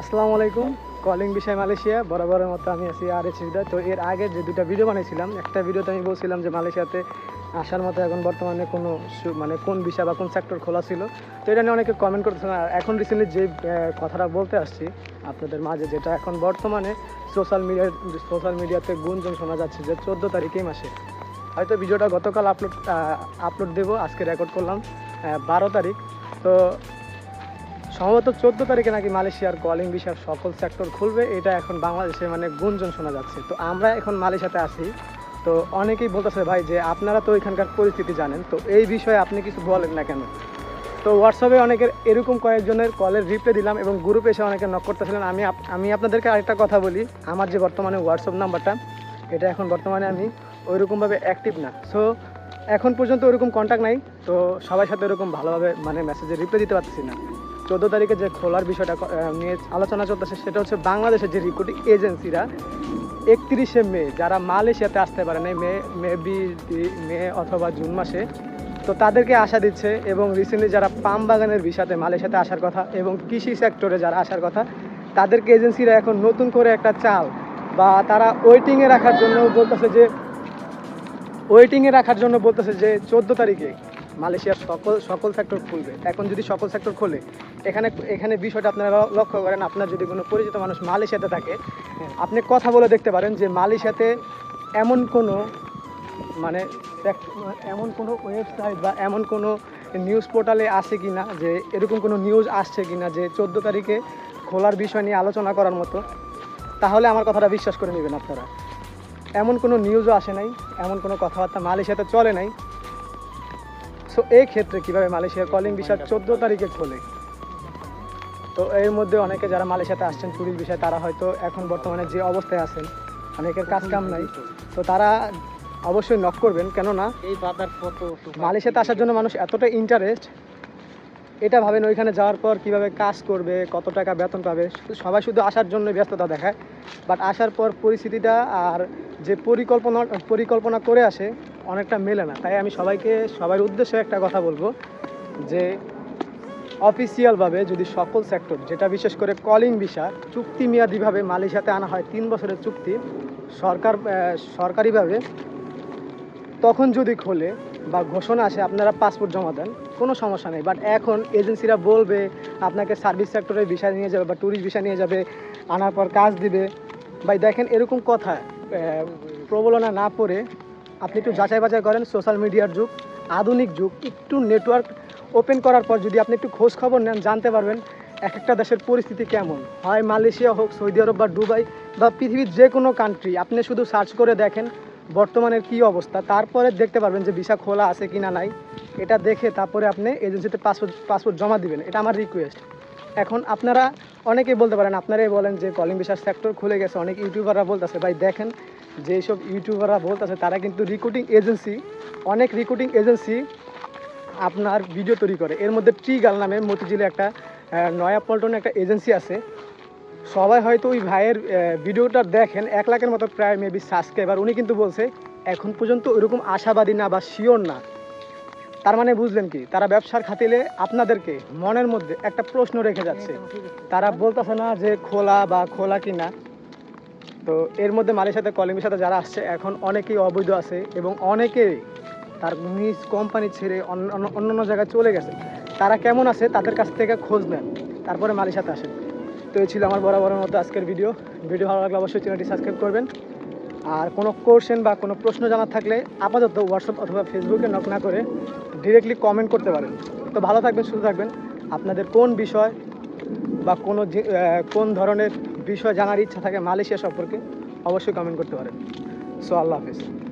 আসসালামু আলাইকুম। কলিং বিষয় মালয়েশিয়া, বরাবরের মতো আমি আছি আর এস হৃদয় তো এর আগে যে দুটা ভিডিও বানিয়েছিলাম, একটা ভিডিওতে আমি বলছিলাম যে মালয়েশিয়াতে আসার মতো এখন বর্তমানে কোনো মানে কোন বিষয় বা কোন সেক্টর খোলা ছিল। তো এটা নিয়ে অনেকে কমেন্ট করতেছেন আর এখন রিসেন্টলি যে কথাটা বলতে আসছি, আপনাদের মাঝে যেটা এখন বর্তমানে সোশ্যাল মিডিয়া সোশ্যাল মিডিয়াতে গুঞ্জন শোনা যাচ্ছে যে চোদ্দ তারিখে মাসে। হয়তো ভিডিওটা গতকাল আপলোড আপলোড দেবো, আজকে রেকর্ড করলাম বারো তারিখ। তো সম্ভবত চোদ্দ তারিখে নাকি মালয়েশিয়ার কলিং বিষয়ের সকল সেক্টর খুলবে, এটা এখন বাংলাদেশে মানে গুঞ্জন শোনা যাচ্ছে। তো আমরা এখন মালয়েশিয়াতে আছি। তো অনেকেই বলতেছে ভাই যে আপনারা তো এখানকার পরিস্থিতি জানেন, তো এই বিষয়ে আপনি কিছু বলেন না কেন? তো হোয়াটসঅ্যাপে অনেকের এরকম কয়েকজনের কলের রিপ্লাই দিলাম এবং গ্রুপে এসে অনেকে নক করতেছিলেন। আমি আমি আপনাদেরকে আরেকটা কথা বলি, আমার যে বর্তমানে হোয়াটসঅ্যাপ নাম্বারটা, এটা এখন বর্তমানে আমি ওইরকমভাবে অ্যাক্টিভ না। সো এখন পর্যন্ত ওইরকম কন্ট্যাক্ট নাই, তো সবার সাথে ওরকম ভালোভাবে মানে মেসেজে রিপ্লাই দিতে পারতেছি না। চোদ্দ তারিখে যে খোলার বিষয়টা নিয়ে আলোচনা চলতেছে, সেটা হচ্ছে বাংলাদেশের যে রিক্রুটিং এজেন্সিরা একত্রিশে মে, যারা মালয়েশিয়াতে আসতে পারে না মে মেবি মে অথবা জুন মাসে, তো তাদেরকে আশা দিচ্ছে এবং রিসেন্টলি যারা পাম বাগানের বিষয়তে মালয়েশিয়াতে আসার কথা এবং কৃষি সেক্টরে যারা আসার কথা, তাদেরকে এজেন্সিরা এখন নতুন করে একটা চাল বা তারা ওয়েটিংয়ে রাখার জন্য বলতেছে যে ওয়েটিংয়ে রাখার জন্য বলতেছে যে, চোদ্দ তারিখে মালয়েশিয়ার সকল সকল সেক্টর খুলবে। এখন যদি সকল সেক্টর খোলে, এখানে এখানে বিষয়টা আপনারা লক্ষ্য করেন, আপনার যদি কোনো পরিচিত মানুষ মালয়েশিয়াতে থাকে, আপনি কথা বলে দেখতে পারেন যে মালয়েশিয়াতে এমন কোনো মানে এমন কোনো ওয়েবসাইট বা এমন কোনো নিউজ পোর্টালে আছে কি না যে এরকম কোনো নিউজ আসছে কি না যে চোদ্দ তারিখে খোলার বিষয় নিয়ে আলোচনা করার মতো, তাহলে আমার কথাটা বিশ্বাস করে নেবেন আপনারা। এমন কোনো নিউজও আসে নাই, এমন কোনো কথাবার্তা মালয়েশিয়াতে চলে নাই সো এই ক্ষেত্রে কীভাবে মালয়েশিয়ার কলিং বিষয় চোদ্দ তারিখে খোলে? তো এর মধ্যে অনেকে যারা মালয়েশিয়াতে আসছেন ট্যুরিস্ট বিষয় তারা হয়তো এখন বর্তমানে যে অবস্থায় আছেন অনেকের কাজ কাম নাই। তো তারা অবশ্যই নক করবেন কেননা এই বাজার কত মালয়েশিয়াতে আসার জন্য মানুষ এতটা ইন্টারেস্ট এটা ভাবেন ওইখানে যাওয়ার পর কীভাবে কাজ করবে কত টাকা বেতন পাবে সবাই শুধু আসার জন্য ব্যস্ততা দেখায়। বাট আসার পর পরিস্থিতিটা আর যে পরিকল্পনা পরিকল্পনা করে আসে অনেকটা মেলে না। তাই আমি সবাইকে, সবার উদ্দেশ্যে একটা কথা বলব যে অফিসিয়ালভাবে যদি সকল সেক্টর, যেটা বিশেষ করে কলিং ভিসা, চুক্তি মেয়াদিভাবে মালয়েশিয়াতে আনা হয়, তিন বছরের চুক্তি, সরকার সরকারিভাবে, তখন যদি খোলে বা ঘোষণা আসে, আপনারা পাসপোর্ট জমা দেন, কোনো সমস্যা নেই। বাট এখন এজেন্সিরা বলবে, আপনাকে সার্ভিস সেক্টরের ভিসা নিয়ে যাবে বা ট্যুরিস্ট ভিসা নিয়ে যাবে, আনার পর কাজ দিবে। ভাই, দেখেন এরকম কথা প্রবলনা না পড়ে আপনি একটু যাচাই বাছাই করেন সোশ্যাল মিডিয়ার যুগ, আধুনিক যুগ, একটু নেটওয়ার্ক ওপেন করার পর যদি আপনি একটু খোঁজ খবর নেন, জানতে পারবেন এক একটা দেশের পরিস্থিতি কেমন। হয় মালয়েশিয়া হোক, সৌদি আরব বা দুবাই বা পৃথিবীর যে কোনো কান্ট্রি আপনি শুধু সার্চ করে দেখেন বর্তমানের কি অবস্থা, তারপরে দেখতে পারবেন যে ভিসা খোলা আছে কি না নাই। এটা দেখে তারপরে আপনি এজেন্সিতে পাসপোর্ট পাসপোর্ট জমা দিবেন, এটা আমার রিকোয়েস্ট এখন আপনারা অনেকেই বলতে পারেন, আপনারাই বলেন যে কলিং ভিসার সেক্টর খুলে গেছে, অনেক ইউটিউবাররা বলতেছে, ভাই দেখেন যেসব ইউটিউবাররা বলতেছে, তারা কিন্তু রিক্রুটিং এজেন্সি অনেক রিক্রুটিং এজেন্সি আপনার ভিডিও তৈরি করে। এর মধ্যে ট্রিগাল নামে মতিঝিলে একটা নয়া পল্টনে একটা এজেন্সি আছে। সবাই হয়তো ওই ভাইয়ের ভিডিওটা দেখেন, এক লাখের মতো প্রায় মেবি সাবস্ক্রাইবার উনি কিন্তু বলছে, এখন পর্যন্ত ওইরকম আশাবাদী না বা শিওর না। তার মানে বুঝলেন কি, তারা ব্যবসার খাতিলে আপনাদেরকে মনের মধ্যে একটা প্রশ্ন রেখে যাচ্ছে। তারা বলতেছে না যে খোলা বা খোলা কি না তো এর মধ্যে মালয়েশিয়াতে কলিমের সাথে যারা আসছে, এখন অনেকেই অবৈধ আছে এবং অনেকে তার নিজ কোম্পানি ছেড়ে অন্য অন্য- জায়গায় চলে গেছে। তারা কেমন আছে তাদের কাছ থেকে খোঁজ নেন। তারপরে মালয়েশিয়াতে আসেন। তো এই ছিল আমার বরাবরের মতো আজকের ভিডিও। ভিডিও ভালো লাগলে অবশ্যই চ্যানেলটি সাবস্ক্রাইব করবেন। আর কোনো কোশ্চেন বা কোনো প্রশ্ন জানার থাকলে আপাতত হোয়াটসঅ্যাপ অথবা ফেসবুকে নক না করে ডিরেক্টলি কমেন্ট করতে পারেন। তো ভালো থাকবেন, সুস্থ থাকবেন। আপনাদের কোন বিষয় বা কোনো কোন ধরনের বিষয় জানার ইচ্ছা থাকে মালয়েশিয়া সম্পর্কে অবশ্যই কমেন্ট করতে পারেন। সো আল্লাহ হাফিজ।